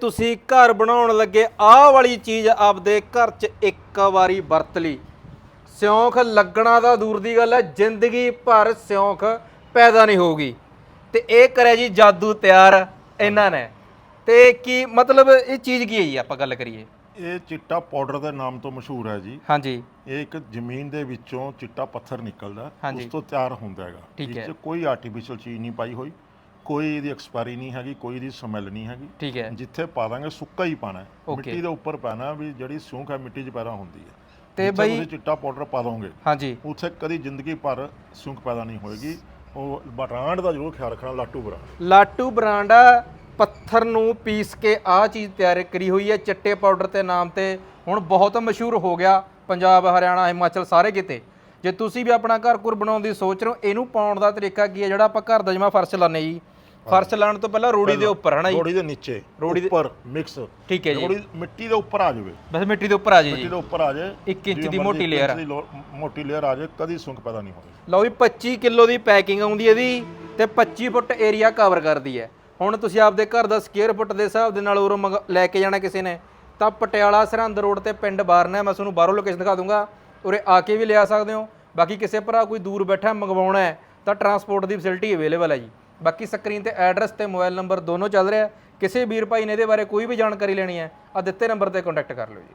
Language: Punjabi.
ਤੁਸੀਂ ਘਰ ਬਣਾਉਣ ਲੱਗੇ ਆਹ ਵਾਲੀ ਚੀਜ਼ ਆਪਦੇ ਘਰ 'ਚ ਇੱਕ ਵਾਰੀ ਵਰਤ ਲਈ। ਸਿਉਂਖ ਲੱਗਣਾ ਤਾਂ ਦੂਰ ਦੀ ਗੱਲ ਹੈ ਜ਼ਿੰਦਗੀ ਭਰ ਸਿਉਂਖ ਪੈਦਾ ਨਹੀਂ ਹੋਊਗੀ। ਤੇ ਇਹ ਕਰਿਆ ਜੀ ਜਾਦੂ ਤਿਆਰ ਇਹਨਾਂ ਨੇ। ਤੇ ਕੀ ਮਤਲਬ ਇਹ ਚੀਜ਼ ਕੀ ਹੈ ਜੀ ਆਪਾਂ ਗੱਲ ਕਰੀਏ? ਇਹ ਚਿੱਟਾ ਪਾਊਡਰ ਦੇ ਨਾਮ ਤੋਂ ਮਸ਼ਹੂਰ ਹੈ ਜੀ। ਹਾਂਜੀ। ਇਹ ਇੱਕ ਜ਼ਮੀਨ ਦੇ ਵਿੱਚੋਂ ਚਿੱਟਾ ਪੱਥਰ ਨਿਕਲਦਾ ਹਾਂਜੀ। ਉਸ ਤੋਂ ਤਿਆਰ ਹੁੰਦਾ ਹੈਗਾ। ਠੀਕ ਹੈ। ਕੋਈ ਆਰਟੀਫੀਸ਼ੀਅਲ ਚੀਜ਼ ਨਹੀਂ ਪਾਈ ਹੋਈ। ਕੋਈ ਇਹਦੀ ਐਕਸਪਾਇਰੀ ਨਹੀਂ ਹੈਗੀ ਕੋਈ ਇਹਦੀ ਸਮੈਲ ਨਹੀਂ ਹੈਗੀ। ਠੀਕ ਹੈ। ਜਿੱਥੇ ਪਾ ਦਾਂਗੇ ਸੁੱਕਾ ਹੀ ਪਾਣਾ ਹੈ। Okay. ਮਿੱਟੀ ਦੇ ਉੱਪਰ ਪਾਣਾ ਵੀ ਜਿਹੜੀ ਸੂੰਖ ਹੈ ਮਿੱਟੀ 'ਚ ਪੈਦਾ ਹੁੰਦੀ ਹੈ। ਤੇ ਜਿੱਥੇ ਬਈ- ਤੁਸੀਂ ਚਿੱਟਾ ਪਾਊਡਰ ਪਾ ਦੋਗੇ ਹਾਂਜੀ। ਉੱਥੇ ਕਦੀ ਜ਼ਿੰਦਗੀ ਭਰ ਸੂੰਖ ਪੈਦਾ ਨਹੀਂ ਹੋਏਗੀ। ਉਹ ਬਰਾਂਡ ਦਾ ਜ਼ਰੂਰ ਖਿਆਲ ਰੱਖਣਾ ਲਾਟੂ ਬਰਾ ਲਾਟੂ ਬ੍ਰਾਂਡ ਆ ਪੱਥਰ ਨੂੰ ਪੀਸ ਕੇ ਆਹ ਚੀਜ਼ ਤਿਆਰ ਕਰੀ ਹੋਈ ਹੈ ਚਿੱਟੇ ਪਾਊਡਰ ਤੇ ਨਾਮ ਤੇ। ਹੁਣ ਬਹੁਤ ਮਸ਼ਹੂਰ ਹੋ ਗਿਆ ਪੰਜਾਬ ਹਰਿਆਣਾ ਹਿਮਾਚਲ ਸਾਰੇ ਕਿਤੇ। ਜੇ ਤੁਸੀਂ ਵੀ ਆਪਣਾ ਘਰ ਘੁਰ ਬਣਾਉਣ ਦੀ ਸੋਚ ਰਹੇ ਹੋ ਇਹਨੂੰ ਪਾਉਣ ਦਾ ਤਰੀਕਾ ਕੀ ਹੈ? ਜਿਹੜਾ ਆਪਾਂ ਘਰ ਦਾ ਜਿਵੇਂ ਫਰਸ਼ ਲਾਉਂਦੇ ਜੀ। ਫਰਸ਼ ਲਾਉਣ ਤੋਂ ਪਹਿਲਾਂ ਰੋੜੀ ਦੇ ਉੱਪਰ ਹਨਾ ਜੀ? ਰੋੜੀ ਦੇ ਨੀਚੇ ਰੋੜੀ ਦੇ- ਉੱਪਰ ਮਿਕਸ ਠੀਕ ਹੈ ਜੀ। ਰੋੜੀ ਮਿੱਟੀ ਦੇ ਉੱਪਰ ਆ ਜਾਵੇ। ਬਸ ਮਿੱਟੀ ਦੇ ਉੱਪਰ ਆ ਜੀ। ਮਿੱਟੀ ਜੀ ਦੇ ਉੱਪਰ ਆ ਜਾਏ। ਇੱਕ ਇੰਚ ਜਿਵੇਂ ਦੀ ਮੋਟੀ ਇੱਕ layer ਇੰਚ ਦੀ ਲੋ- ਮੋਟੀ ਲੇਅਰ ਆ ਜਾਏ ਕਦੀ ਸੁੰਕ ਪੈਦਾ ਨਹੀਂ ਹੋਣੀ। ਲਓ ਵੀ 25 ਕਿਲੋ ਦੀ ਪੈਕਿੰਗ ਆਉਂਦੀ ਇਹਦੀ ਤੇ 25 ਫੁੱਟ ਏਰੀਆ ਕਵਰ ਕਰਦੀ ਹੈ। ਹੁਣ ਤੁਸੀਂ ਆਪਦੇ ਘਰ ਦਾ ਸਕੁਅਰ ਫੁੱਟ ਦੇ ਹਿਸਾਬ ਦੇ ਨਾਲ ਉਰੋਂ ਲੈ ਕੇ ਜਾਣਾ ਕਿਸੇ ਨੇ ਤਾਂ ਪਟਿਆਲਾ ਸਰਹੰਦ ਰੋਡ ਤੇ ਪਿੰਡ ਬਾਰਨਾ। ਮੈਂ ਤੁਹਾਨੂੰ ਬਾਹਰੋਂ ਲੋਕੇਸ਼ਨ ਦਿਖਾ ਦੂੰਗਾ। ਉਰੇ ਆ ਕੇ ਵੀ ਲਿਆ ਸਕਦੇ ਹੋ। ਬਾਕੀ ਕਿਸੇ ਭਰਾ ਕੋਈ ਦੂਰ ਬੈਠਾ ਮੰਗਵਾਉਣਾ ਹੈ ਤਾਂ ਟਰਾਂਸਪੋਰਟ ਦੀ ਫੈਸਿਲਿਟੀ ਅਵੇਲੇਬਲ ਹੈ ਜੀ। ਬਾਕੀ ਸਕਰੀਨ ਤੇ ਐਡਰੈਸ ਤੇ ਮੋਬਾਈਲ ਨੰਬਰ ਦੋਨੋਂ ਚੱਲ ਰਿਹਾ ਕਿਸੇ ਵੀਰ ਭਾਈ ਨੇ ਇਹਦੇ ਬਾਰੇ ਕੋਈ ਵੀ ਜਾਣਕਾਰੀ ਲੈਣੀ ਹੈ ਆ ਦਿੱਤੇ ਨੰਬਰ ਤੇ ਕੰਟੈਕਟ ਕਰ ਲਓ ਜੀ।